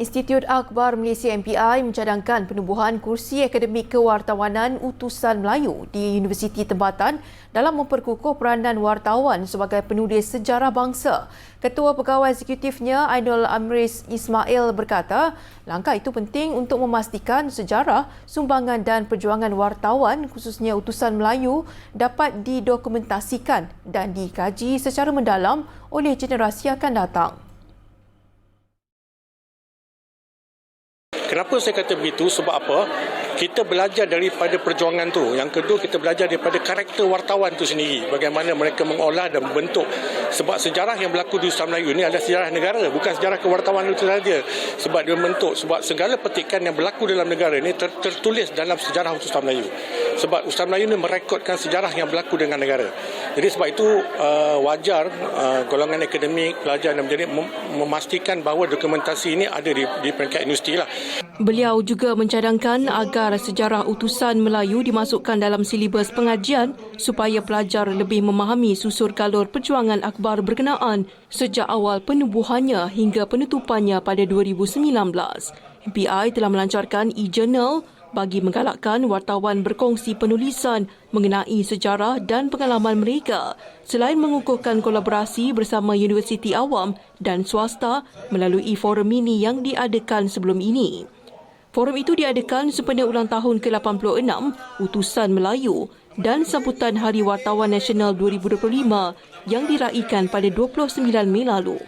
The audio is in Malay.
Institut Akbar Malaysia MPI mencadangkan penubuhan kursi akademik kewartawanan utusan Melayu di Universiti Tempatan dalam memperkukuh peranan wartawan sebagai penulis sejarah bangsa. Ketua Pegawai Eksekutifnya Ainul Amris Ismail berkata, langkah itu penting untuk memastikan sejarah, sumbangan dan perjuangan wartawan khususnya utusan Melayu dapat didokumentasikan dan dikaji secara mendalam oleh generasi akan datang. Kenapa saya kata begitu? Sebab apa? Kita belajar daripada perjuangan tu. Yang kedua, kita belajar daripada karakter wartawan tu sendiri. Bagaimana mereka mengolah dan membentuk. Sebab sejarah yang berlaku di Ustaz Melayu ini adalah sejarah negara. Bukan sejarah kewartawan itu saja. Sebab dia membentuk. Sebab segala petikan yang berlaku dalam negara ini ter- tertulis dalam sejarah Ustaz Melayu. Sebab Ustaz Melayu ini merekodkan sejarah yang berlaku dengan negara. Jadi sebab itu uh, wajar uh, golongan akademik, pelajar dan menjadi mem- memastikan bahawa dokumentasi ini ada di, di peringkat universiti lah. Beliau juga mencadangkan agar sejarah utusan Melayu dimasukkan dalam silibus pengajian supaya pelajar lebih memahami susur galur perjuangan akbar berkenaan sejak awal penubuhannya hingga penutupannya pada 2019. MPI telah melancarkan e-journal bagi menggalakkan wartawan berkongsi penulisan mengenai sejarah dan pengalaman mereka selain mengukuhkan kolaborasi bersama universiti awam dan swasta melalui forum ini yang diadakan sebelum ini. Forum itu diadakan sempena ulang tahun ke-86 Utusan Melayu dan sambutan Hari Wartawan Nasional 2025 yang diraikan pada 29 Mei lalu.